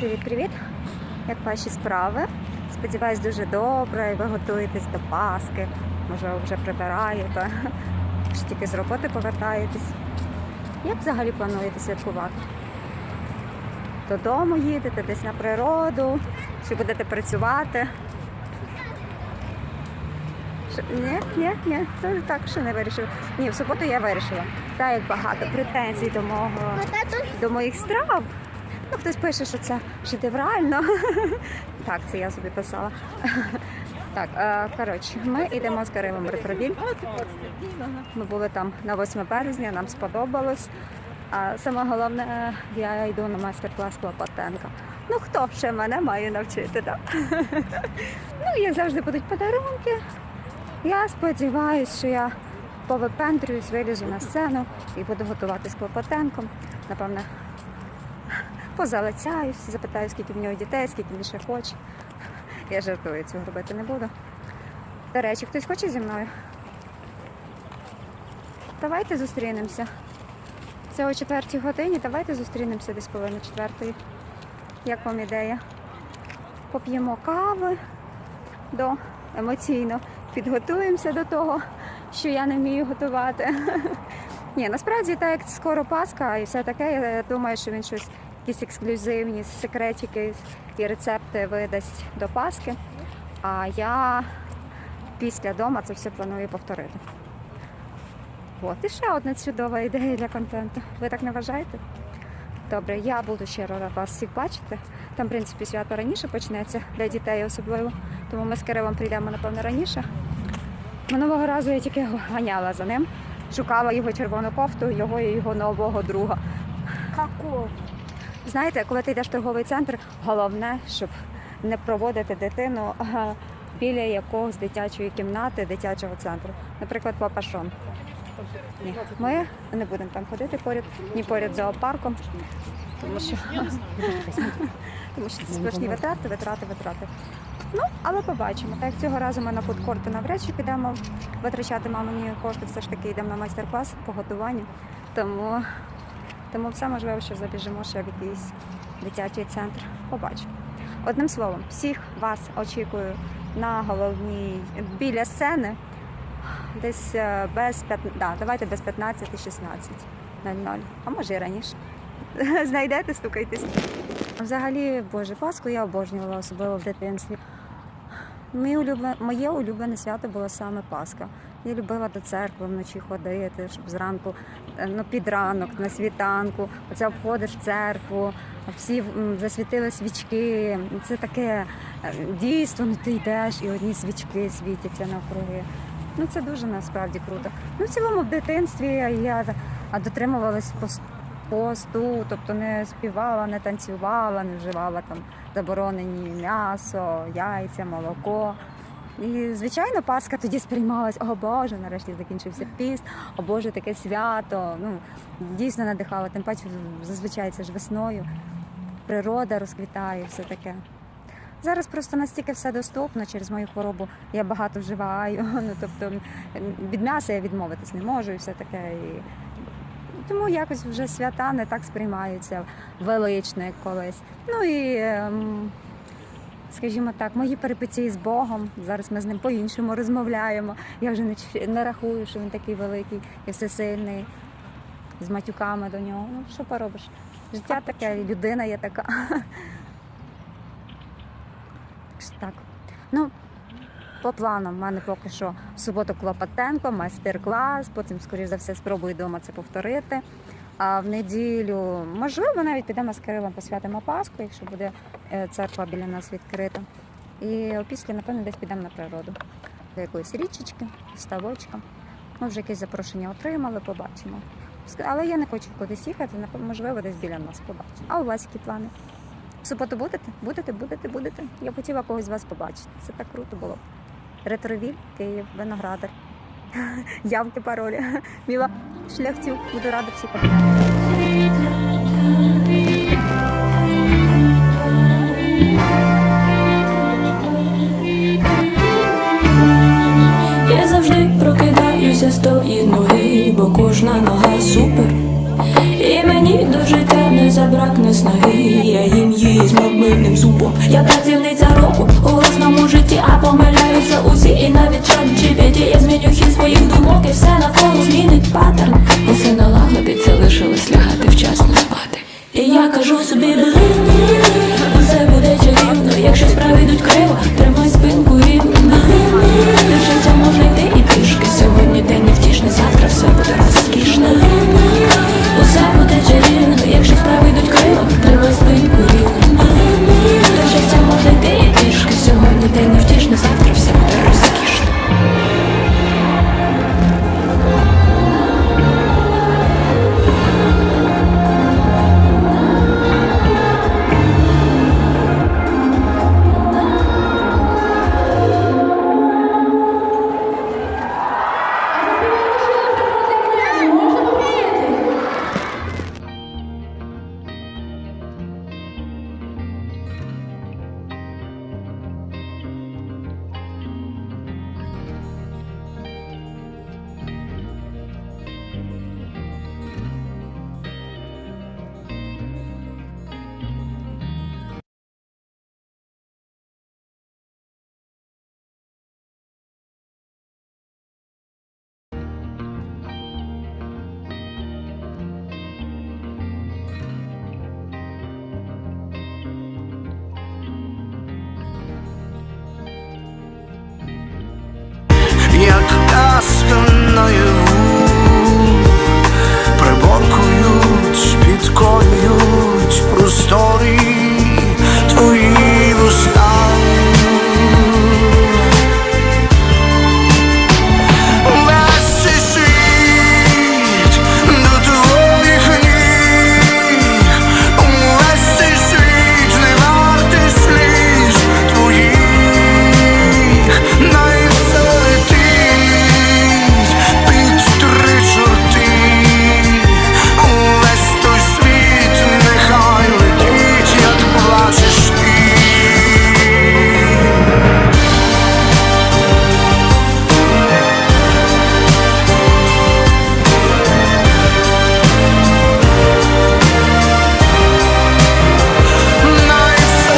Привіт-привіт! Як ваші справи? Сподіваюсь, дуже добре, і ви готуєтесь до Пасхи. Може, вже прибираєте, чи тільки з роботи повертаєтесь. Як взагалі плануєте святкувати? Додому їдете, десь на природу, чи будете працювати? Ні, ні, ні, то так ще не вирішила. Ні, в суботу я вирішила. Так як багато претензій до мого до моїх страв. Ну, хтось пише, що це шедеврально. так, це я собі писала. так, е, коротше, ми йдемо з Кирилом в ретровіль. Ми були там на 8 березня, нам сподобалось. А саме головне, я йду на майстер-клас Клопотенка. Ну хто ще мене має навчити, так? ну, як завжди будуть подарунки. Я сподіваюся, що я повипендрююсь, вилізу на сцену і буду готувати з Клопотенком. Напевне, позалицяюсь, запитаю, скільки в нього дітей, скільки він ще хоче. Я жартую, цього робити не буду. До речі, хтось хоче зі мною? Давайте зустрінемося. Це о четвертій годині. Давайте зустрінемося десь половину четвертої. Як вам ідея? Поп'ємо кави до емоційно підготуємося до того, що я не вмію готувати. Ні, насправді так як скоро Пасха і все таке, я думаю, що він щось, якісь ексклюзивні секретики і рецепти видасть до Пасхи. А я після дома це все планую повторити. От, і ще одна чудова ідея для контенту. Ви так не вважаєте? Добре, я буду ще рада вас всіх бачити. Там, в принципі, свято раніше почнеться для дітей особливо. Тому ми з Кирилом прийдемо, напевно, раніше. Минулого разу я тільки ганяла за ним, шукала його червону кофту, його і його нового друга. Какого? Знаєте, коли ти йдеш в торговий центр, головне, щоб не проводити дитину біля якогось дитячої кімнати, дитячого центру. Наприклад, Папашон. Ні, ми не будемо там ходити поряд, ні поряд з зоопарком, тому що, тому що це сплошні витрати, витрати, витрати. Ну, але побачимо. Так як цього разу ми на фудкорти навряд чи підемо витрачати мамині кошти, все ж таки йдемо на майстер-клас по готуванню. Тому, тому все можливо, що забіжимо ще в якийсь дитячий центр. Побачимо. Одним словом, всіх вас очікую на головній біля сцени. Десь е, без 15, да, давайте без 15-16.00, а може і раніше. Знайдете, стукайтесь. Взагалі, Боже, Пасху я обожнювала, особливо в дитинстві. Моє улюблене, моє улюблене свято було саме Пасха. Я любила до церкви вночі ходити, щоб зранку, е, ну під ранок, на світанку, оце обходиш церкву, всі засвітили свічки. Це таке е, дійство, ну ти йдеш і одні свічки світяться навкруги. Ну це дуже насправді круто. Ну, в цілому в дитинстві я дотримувалась посту, тобто не співала, не танцювала, не вживала там заборонені м'ясо, яйця, молоко. І, звичайно, Пасха тоді сприймалась, о Боже, нарешті закінчився піст, о Боже, таке свято. Ну, дійсно надихало, тим паче зазвичай це ж весною. Природа розквітає, все таке. Зараз просто настільки все доступно через мою хворобу. Я багато вживаю. Ну тобто від м'яса я відмовитись не можу і все таке. І... Тому якось вже свята не так сприймаються велично, як колись. Ну і ем, скажімо так, мої перипетії з Богом. Зараз ми з ним по-іншому розмовляємо. Я вже не, не рахую, що він такий великий і всесильний, з матюками до нього. Ну що поробиш? Життя таке, людина є така. Так що Так. Ну, по планам, в мене поки що в суботу Клопотенко, майстер-клас, потім, скоріш за все, спробую вдома це повторити. А в неділю, можливо, навіть підемо з Кирилом посвятимо Пасху, якщо буде е, церква біля нас відкрита. І опісля, напевно, десь підемо на природу. До якоїсь річечки, ставочка. Ми вже якесь запрошення отримали, побачимо. Але я не хочу кудись їхати, можливо, десь біля нас побачимо. А у вас які плани? В суботу будете? Будете, будете, будете. Я хотіла когось з вас побачити. Це так круто було. Ретровіль, Київ, Виноградар. явки, пароли. Мила Шляхтюк, буду рада всіх Я завжди прокидаюся з тої ноги, бо кожна нога супер. І мені до життя не забракне снаги, я їм її з мобильним супом. Я працівниця року у власному житті, а помиляються усі і навіть світі я зміню хід своїх думок і все навколо зміни заспокоюють простори.